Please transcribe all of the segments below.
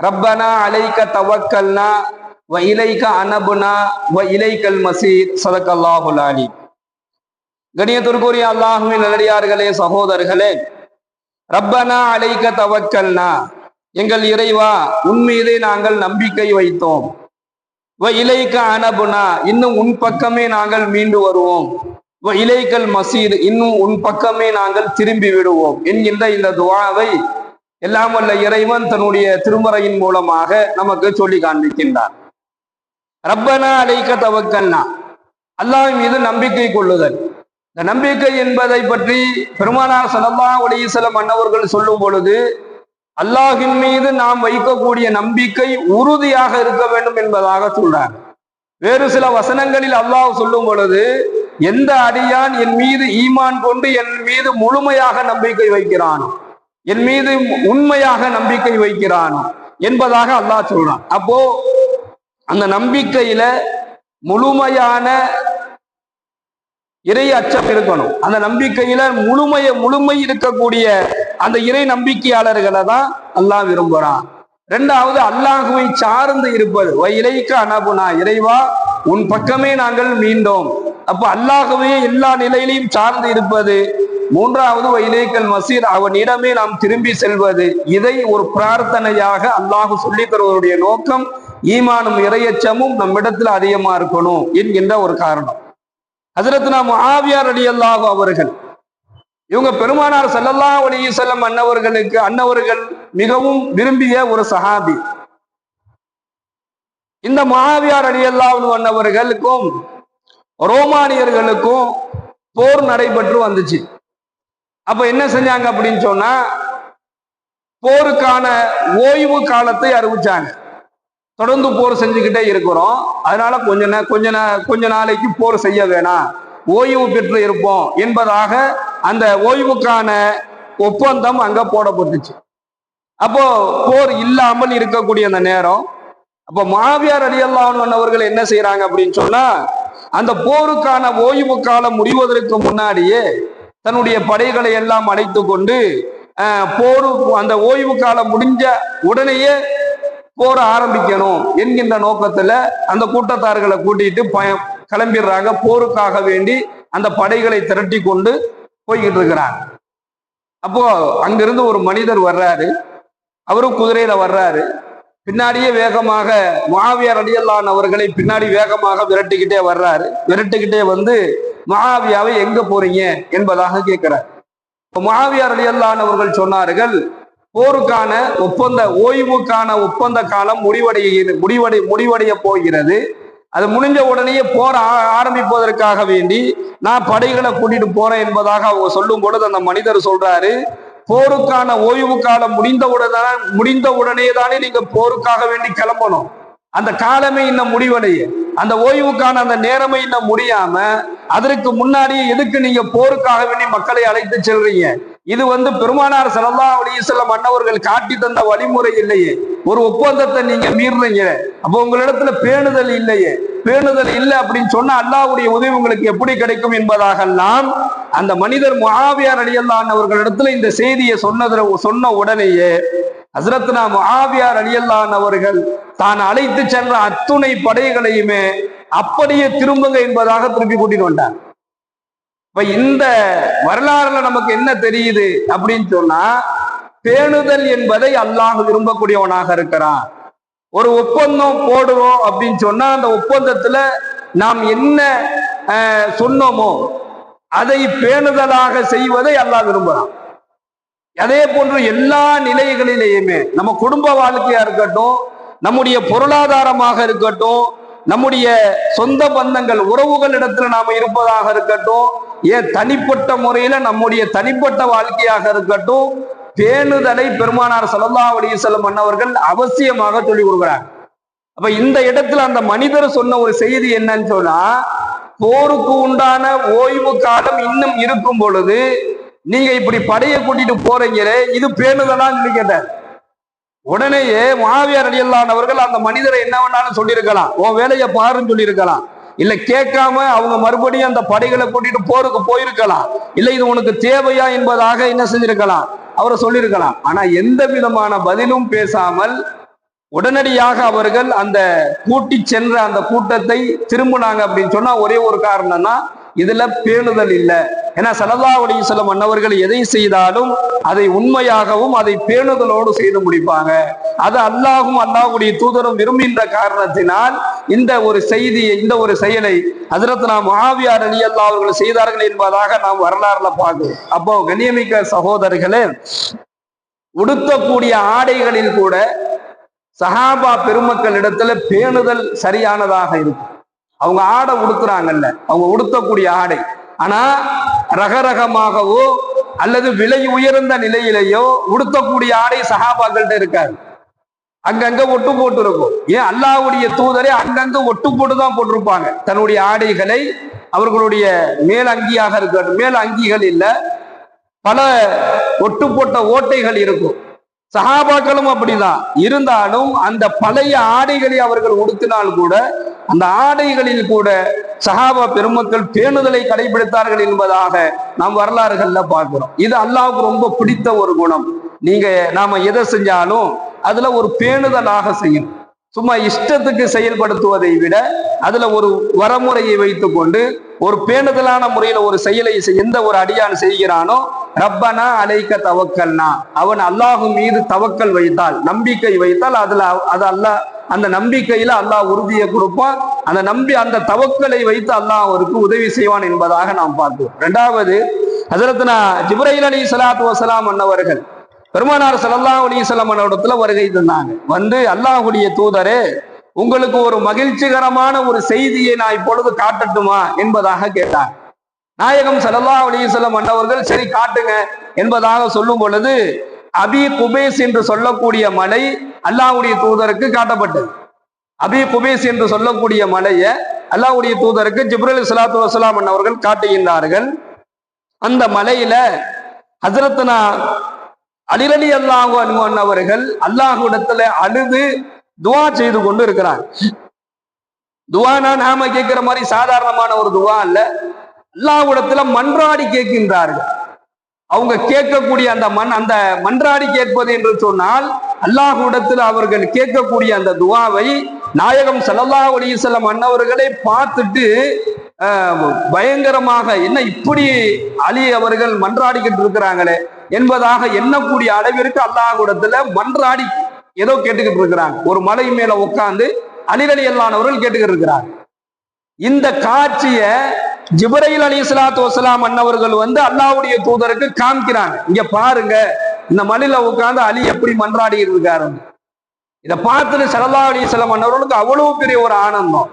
ரப்பனா அலைக்க தவக்கல்னா வ இலைக்க அனபுனா வ இலைக்கல் மசீர் சதக்கல்லாஹுலாலி கணியத்திற்குரிய அல்லாஹுவின் நல்லடியார்களே சகோதரர்களே ரப்பனா அலைக்க தவக்கல்னா எங்கள் இறைவா உன்மீது நாங்கள் நம்பிக்கை வைத்தோம். வ இலைக்க அனபுனா இன்னும் உன் பக்கமே நாங்கள் மீண்டு வருவோம். வ இலைக்கல் மசீர் இன்னும் உன் பக்கமே நாங்கள் திரும்பி விடுவோம் என்கின்ற இந்த துவாவை எல்லாம் வல்ல இறைவன் தன்னுடைய திருமறையின் மூலமாக நமக்கு சொல்லி காண்பிக்கின்றார் ரப்பனா அழைக்க தவக்கண்ணா அல்லாஹ் மீது நம்பிக்கை கொள்ளுதல். இந்த நம்பிக்கை என்பதை பற்றி பெருமானார் சல்லா அலிசலம் அன்னவர்கள் சொல்லும் பொழுது அல்லாஹின் மீது நாம் வைக்கக்கூடிய நம்பிக்கை உறுதியாக இருக்க வேண்டும் என்பதாக சொல்றார் வேறு சில வசனங்களில் அல்லாஹ் சொல்லும் பொழுது எந்த அடியான் என் மீது ஈமான் கொண்டு என் மீது முழுமையாக நம்பிக்கை வைக்கிறானோ என் மீது உண்மையாக நம்பிக்கை வைக்கிறான் என்பதாக அல்லாஹ் சொல்றான். அப்போ அந்த நம்பிக்கையில முழுமையான இறை அச்சம் இருக்கணும். அந்த நம்பிக்கையில முழுமைய முழுமை இருக்கக்கூடிய அந்த இறை நம்பிக்கையாளர்களை தான் அல்லாஹ் விரும்புறான். ரெண்டாவது அல்லாஹுவை சார்ந்து இருப்பது. இலைக்கு அனபுனா இறைவா உன் பக்கமே நாங்கள் மீண்டோம். அப்ப அல்லாஹுவே எல்லா நிலையிலையும் சார்ந்து இருப்பது மூன்றாவது வைலேக்கல் மசீர் அவனிடமே நாம் திரும்பி செல்வது. இதை ஒரு பிரார்த்தனையாக அல்லாஹு சொல்லி தருவதுடைய நோக்கம் ஈமானும் இறையச்சமும் நம்மிடத்தில் அதிகமா இருக்கணும் என்கின்ற ஒரு காரணம். அதிரத்னா மாவியார் அலி அல்லாஹு அவர்கள் இவங்க பெருமானார் செல்லல்லா அலி செல்லம் அன்னவர்களுக்கு அன்னவர்கள் மிகவும் விரும்பிய ஒரு சஹாபி. இந்த மகாவியார் அலி அன்னவர்களுக்கும் ரோமானியர்களுக்கும் போர் நடைபெற்று வந்துச்சு. அப்ப என்ன செஞ்சாங்க அப்படின்னு சொன்னா போருக்கான ஓய்வு காலத்தை அறிவிச்சாங்க. தொடர்ந்து போர் செஞ்சுக்கிட்டே இருக்கிறோம். அதனால கொஞ்ச நே கொஞ்ச நே கொஞ்ச நாளைக்கு போர் செய்ய வேணாம். ஓய்வு பெற்று இருப்போம் என்பதாக அந்த ஓய்வுக்கான ஒப்பந்தம் அங்க போடப்பட்டுச்சு. அப்போ போர் இல்லாமல் இருக்கக்கூடிய அந்த நேரம் அப்போ மாவியார் அலியல்லான் அவர்கள் என்ன செய்யறாங்க அப்படின்னு சொன்னா அந்த போருக்கான ஓய்வு காலம் முடிவதற்கு முன்னாடியே தன்னுடைய படைகளை எல்லாம் அழைத்து கொண்டு போர் அந்த ஓய்வு காலம் முடிஞ்ச உடனேயே போர ஆரம்பிக்கணும் என்கின்ற நோக்கத்துல அந்த கூட்டத்தார்களை கூட்டிட்டு பய கிளம்பிடுறாங்க. போருக்காக வேண்டி அந்த படைகளை திரட்டி கொண்டு போய்கிட்டு இருக்கிறாங்க. அப்போ அங்கிருந்து ஒரு மனிதர் வர்றாரு. அவரும் குதிரையில வர்றாரு. பின்னாடியே வேகமாக மாவியார் அடியல்லான் அவர்களை பின்னாடி வேகமாக விரட்டிக்கிட்டே வர்றாரு. விரட்டிக்கிட்டே வந்து மகாவியாவை எங்க போறீங்க என்பதாக கேட்கிறார். மகாவியார் அடியல்லான் அவர்கள் சொன்னார்கள் போருக்கான ஒப்பந்த ஓய்வுக்கான ஒப்பந்த காலம் முடிவடைய முடிவடை முடிவடைய போகிறது. அது முடிஞ்ச உடனே போர் ஆரம்பிப்பதற்காக வேண்டி நான் படைகளை கூட்டிட்டு போறேன் என்பதாக அவங்க சொல்லும் பொழுது அந்த மனிதர் சொல்றாரு போருக்கான ஓய்வு காலம் முடிந்தவுடன் முடிந்த உடனே தானே நீங்க போருக்காக வேண்டி கிளம்பணும். அந்த காலமே இன்னும் முடிவடைய. அந்த ஓய்வுக்கான அந்த நேரமே இன்னும் முடியாம அதற்கு முன்னாடியே எதுக்கு நீங்க போருக்காக வேண்டி மக்களை அழைத்து செல்றீங்க? இது வந்து பெருமானார் சலல்லா அலிசல்லம் அண்ணவர்கள் காட்டி தந்த வழிமுறை இல்லையே. ஒரு ஒப்பந்தத்தை நீங்க மீறுறீங்க அப்போ உங்களிடத்துல பேணுதல் இல்லையே. பேணுதல் இல்லை அப்படின்னு சொன்னா அல்லாவுடைய உதவி உங்களுக்கு எப்படி கிடைக்கும் என்பதாகலாம் அந்த மனிதர் மகாவியார் அடியல்லான் அவர்களிடத்துல இந்த செய்தியை சொன்னதுல சொன்ன உடனேயே ஹசரத்னா மகாவியார் அலியல்லான் அவர்கள் தான் அழைத்து சென்ற அத்துணை படைகளையுமே அப்படியே திரும்புங்க என்பதாக திருப்பி கூட்டிட்டு வந்தார் இப்ப இந்த வரலாறுல நமக்கு என்ன தெரியுது அப்படின்னு சொன்னா பேணுதல் என்பதை அல்லாஹ் விரும்பக்கூடியவனாக இருக்கிறான். ஒரு ஒப்பந்தம் போடுறோம் அப்படின்னு சொன்னா அந்த ஒப்பந்தத்துல நாம் என்ன சொன்னோமோ அதை பேணுதலாக செய்வதை அல்லாஹ் விரும்புறான். அதே போன்று எல்லா நிலைகளிலேயுமே நம்ம குடும்ப வாழ்க்கையா இருக்கட்டும் நம்முடைய பொருளாதாரமாக இருக்கட்டும் நம்முடைய சொந்த பந்தங்கள் உறவுகள் இடத்துல நாம இருப்பதாக இருக்கட்டும் ஏன் தனிப்பட்ட முறையில நம்முடைய தனிப்பட்ட வாழ்க்கையாக இருக்கட்டும் பேணுதலை பெருமானார் சல்லா அலிசல்லம் அண்ணவர்கள் அவசியமாக சொல்லிக் கொடுக்குறாங்க அப்ப இந்த இடத்துல அந்த மனிதர் சொன்ன ஒரு செய்தி என்னன்னு சொன்னா போருக்கு உண்டான ஓய்வு காலம் இன்னும் இருக்கும் பொழுது நீங்க இப்படி படையை கூட்டிட்டு போறீங்களே இது பேணுதலான்னு கேட்டார். உடனேயே மாவியார் அடியல்லானவர்கள் அந்த மனிதரை என்ன வேணாலும் சொல்லியிருக்கலாம். உன் வேலையை பாருன்னு சொல்லியிருக்கலாம். இல்ல கேட்காம அவங்க மறுபடியும் அந்த படைகளை கூட்டிட்டு போருக்கு போயிருக்கலாம். இல்ல இது உனக்கு தேவையா என்பதாக என்ன செஞ்சிருக்கலாம்? அவரை சொல்லியிருக்கலாம். ஆனா எந்த விதமான பதிலும் பேசாமல் உடனடியாக அவர்கள் அந்த கூட்டி சென்ற அந்த கூட்டத்தை திரும்பினாங்க அப்படின்னு சொன்னா ஒரே ஒரு காரணம்னா இதுல பேணுதல் இல்லை. ஏன்னா சலதாவுடைய சில மன்னவர்கள் எதை செய்தாலும் அதை உண்மையாகவும் அதை பேணுதலோடு செய்து முடிப்பாங்க. அது அல்லாஹும் அல்லாஹுடைய தூதரும் விரும்புகின்ற காரணத்தினால் இந்த ஒரு செய்தியை இந்த ஒரு செயலை அதிரத்து நாம் மகாவியார் அலி அல்லா அவர்கள் செய்தார்கள் என்பதாக நாம் வரலாறுல பார்க்கிறோம். அப்போ கண்ணியமிக்க சகோதரர்களே உடுத்தக்கூடிய ஆடைகளில் கூட சஹாபா பெருமக்கள் இடத்துல பேணுதல் சரியானதாக இருக்கும். அவங்க ஆடை உடுத்துறாங்கல்ல. அவங்க உடுத்தக்கூடிய ஆடை. ஆனா ரகரகமாகவோ அல்லது விலை உயர்ந்த நிலையிலேயோ உடுத்தக்கூடிய ஆடை சகாபாக்கள்கிட்ட இருக்காது. அங்கங்க ஒட்டு போட்டு இருக்கும் ஏன்? அல்லாவுடைய தூதரே அங்கங்க ஒட்டு போட்டு தான் போட்டிருப்பாங்க. தன்னுடைய ஆடைகளை அவர்களுடைய மேல் அங்கியாக இருக்கட்டும். மேல் அங்கிகள் இல்ல. பல ஒட்டு போட்ட ஓட்டைகள் இருக்கும். சகாபாக்களும் அப்படிதான். இருந்தாலும் அந்த பழைய ஆடைகளை அவர்கள் உடுத்தினால் கூட அந்த ஆடைகளில் கூட சஹாபா பெருமக்கள் பேணுதலை கடைபிடித்தார்கள் என்பதாக நாம் வரலாறுகள்ல பார்க்கிறோம். இது அல்லாவுக்கு ரொம்ப பிடித்த ஒரு குணம். நீங்க நாம எதை செஞ்சாலும் அதுல ஒரு பேணுதலாக செய்யணும். சும்மா இஷ்டத்துக்கு செயல்படுத்துவதை விட அதுல ஒரு வரமுறையை வைத்துக்கொண்டு ஒரு பேணுதலான முறையில ஒரு செயலை எந்த ஒரு அடியான் செய்கிறானோ ரப்பனா அலைக்க தவக்கல்னா. அவன் அல்லாஹு மீது தவக்கல் வைத்தால் நம்பிக்கை வைத்தால் அதுல அது அல்லாஹ் அந்த நம்பிக்கையில அல்லாஹ் உறுதியை கொடுப்பான். அந்த நம்பி அந்த தவக்கலை வைத்து அல்லாஹ் அவருக்கு உதவி செய்வான் என்பதாக நாம் பார்க்கிறோம். ரெண்டாவது அதிரத்னா ஜிப்ரஹில் அலி சலாத்து வசலாம் அன்னவர்கள் பெருமானார் சல்லா அலிசல்லாம் இடத்துல வருகை தந்தாங்க. வந்து அல்லாஹுடைய தூதரே உங்களுக்கு ஒரு மகிழ்ச்சிகரமான ஒரு செய்தியை நான் இப்பொழுது காட்டட்டுமா? என்பதாக கேட்டாங்க. நாயகம் சல்லா அலிசல்லம் அன்னவர்கள் சரி காட்டுங்க என்பதாக சொல்லும் பொழுது அபி குபேஸ் என்று சொல்லக்கூடிய மலை அல்லாஹுடைய தூதருக்கு காட்டப்பட்டது. அபி குபேஸ் என்று சொல்லக்கூடிய மலையை அல்லாஹுடைய தூதருக்கு ஜிப்ரல் சலாத்து வசலாம் அவர்கள் காட்டுகின்றார்கள். அந்த மலையில ஹசரத்னா அலிரலி அல்லாஹு அனுமன் அவர்கள் அல்லாஹுடத்துல அழுது துவா செய்து கொண்டு இருக்கிறார் துவானா நாம கேட்கிற மாதிரி சாதாரணமான ஒரு துவா அல்ல. அல்லாஹுடத்துல மன்றாடி கேட்கின்றார்கள். அவங்க கேட்கக்கூடிய அந்த மண் அந்த மன்றாடி கேட்பது என்று சொன்னால் அல்லாஹுடத்தில் அவர்கள் கேட்கக்கூடிய அந்த துவாவை நாயகம் சல்லல்லா அலிசல்லம் அன்னவர்களை பார்த்துட்டு பயங்கரமாக என்ன இப்படி அலி அவர்கள் மன்றாடிக்கிட்டு இருக்கிறாங்களே என்பதாக எண்ணக்கூடிய அளவிற்கு அல்லாஹுடத்துல மன்றாடி ஏதோ கேட்டுக்கிட்டு இருக்கிறாங்க. ஒரு மலை மேல உட்காந்து அலிரலி அல்லானவர்கள் கேட்டுக்கிட்டு இருக்கிறாங்க. இந்த காட்சியை ஜிபரையில் அலி இஸ்லாத்து வசலாம் அன்னவர்கள் வந்து அல்லாவுடைய தூதருக்கு காமிக்கிறாங்க. இங்க பாருங்க இந்த மலையில உட்கார்ந்து அலி எப்படி மன்றாடி இருக்காரு. இதை பார்த்துட்டு சரல்லா அலி இஸ்லாம் அன்னவர்களுக்கு அவ்வளவு பெரிய ஒரு ஆனந்தம்.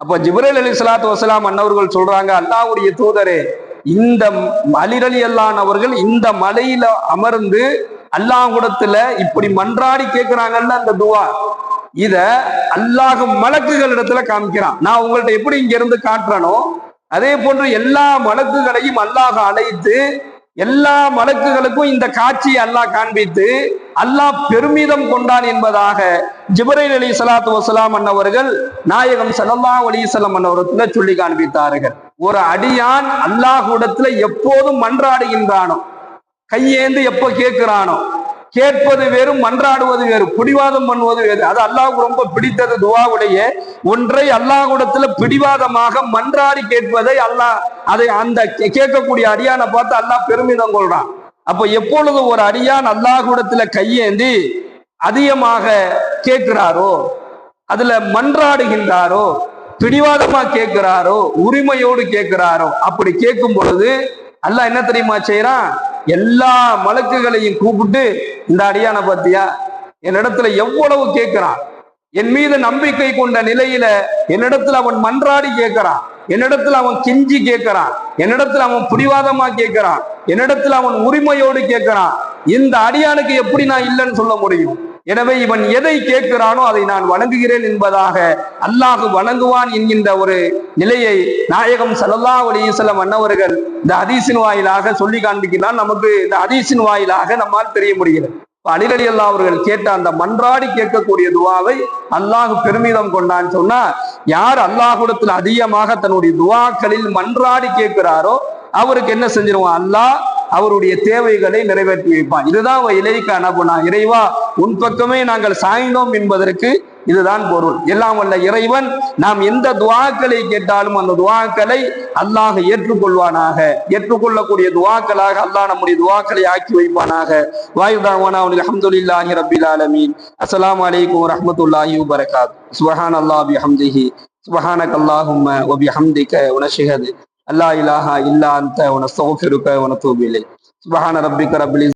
அப்ப ஜிப்ரேல் அலி சலாத்து வசலாம் அன்னவர்கள் சொல்றாங்க அல்லாவுடைய தூதரே இந்த அலிரலி அல்லான் அவர்கள் இந்த மலையில அமர்ந்து அல்லாஹுடத்துல இப்படி மன்றாடி கேட்கிறாங்கல்ல அந்த துவா. இத அல்லாஹ் மலக்குகள் இடத்துல காமிக்கிறான். நான் உங்கள்ட்ட எப்படி இங்க இருந்து காட்டுறனோ அதே போன்று எல்லா மலக்குகளையும் அல்லாஹ் அழைத்து எல்லா மலக்குகளுக்கும் இந்த காட்சியை அல்லாஹ் காண்பித்து அல்லாஹ் பெருமிதம் கொண்டான் என்பதாக ஜிபரைல் அலி சலாத்து வசலாம் அன்னவர்கள் நாயகம் சலல்லா அலிசலம் அன்னவரத்துல சொல்லி காண்பித்தார்கள். ஒரு அடியான் அல்லாஹ் இடத்துல எப்போதும் மன்றாடுகின்றானோ கையேந்து எப்ப கேட்கிறானோ கேட்பது வேறு மன்றாடுவது வேறு பிடிவாதம் பண்ணுவது வேறு. அது அல்லாஹ் ரொம்ப பிடித்தது துவாவுடைய ஒன்றை அல்லாஹுடத்துல பிடிவாதமாக மன்றாடி கேட்பதை அல்லாஹ் அதை அந்த கேட்கக்கூடிய அடியானை பார்த்து அல்லாஹ் பெருமிதம் கொள்றான். அப்ப எப்பொழுது ஒரு அடியான் அல்லாஹுடத்துல கையேந்தி அதிகமாக கேட்கிறாரோ அதுல மன்றாடுகின்றாரோ பிடிவாதமா கேட்கிறாரோ உரிமையோடு கேட்கிறாரோ அப்படி கேட்கும் பொழுது அல்லாஹ் என்ன தெரியுமா செய்யறான் எல்லா மலக்குகளையும் கூப்பிட்டு இந்த அடியான பத்தியா என்னிடத்துல எவ்வளவு கேட்கிறான்? என் மீது நம்பிக்கை கொண்ட நிலையில என்னிடத்துல அவன் மன்றாடி கேட்கிறான். என்னிடத்துல அவன் கெஞ்சி கேட்கிறான். என்னிடத்துல அவன் பிடிவாதமா கேட்கிறான். என்னிடத்துல அவன் உரிமையோடு கேட்கிறான். இந்த அடியானுக்கு எப்படி நான் இல்லைன்னு சொல்ல முடியும்? எனவே இவன் எதை கேட்கிறானோ அதை நான் வணங்குகிறேன் என்பதாக அல்லாஹ் வணங்குவான் என்கின்ற ஒரு நிலையை நாயகம் சல்லல்லா அலிசல்லம் அன்னவர்கள் இந்த ஹதீஸின் வாயிலாக சொல்லி காண்பிக்கிறான் நமக்கு இந்த ஹதீஸின் வாயிலாக நம்மால் தெரிய முடிகிறது. அலிரலி அல்லா அவர்கள் கேட்ட அந்த மன்றாடி கேட்கக்கூடிய துவாவை அல்லாஹ் பெருமிதம் கொண்டான்னு சொன்னா யார் அல்லாஹுடத்தில் அதிகமாக தன்னுடைய துவாக்களில் மன்றாடி கேட்கிறாரோ அவருக்கு என்ன செஞ்சிருவான்? அல்லாஹ் அவருடைய தேவைகளை நிறைவேற்றி வைப்பான். இதுதான் இலைக்கு அனுப்புனா. இறைவா உன் பக்கமே நாங்கள் சாய்ந்தோம் என்பதற்கு இதுதான் பொருள். எல்லாம் வல்ல இறைவன் நாம் எந்த துவாக்களை கேட்டாலும் அந்த துவாக்களை அல்லாஹ் ஏற்றுக்கொள்வானாக. ஏற்றுக்கொள்ளக்கூடிய துவாக்களாக அல்லாஹ் நம்முடைய துவாக்களை ஆக்கி வைப்பானாக. வாயுதாவானா அவனுக்கு அஹமதுல்லாஹி ரபில் ஆலமீன். அஸ்லாம் அலைக்கும் வரஹ்மத்துல்லாஹி வரகாத் சுபஹான் அல்லாஹ் பிஹம்திஹி. சுபஹானக் அல்லாஹும்ம ஹம்திக்க உனஷஹது. அல்லா இலாஹா இல்லா அந்த உன உனஸ்தஃபிருக உன தூபிலை சுபஹான ரப்பிக்க ரப்பிலி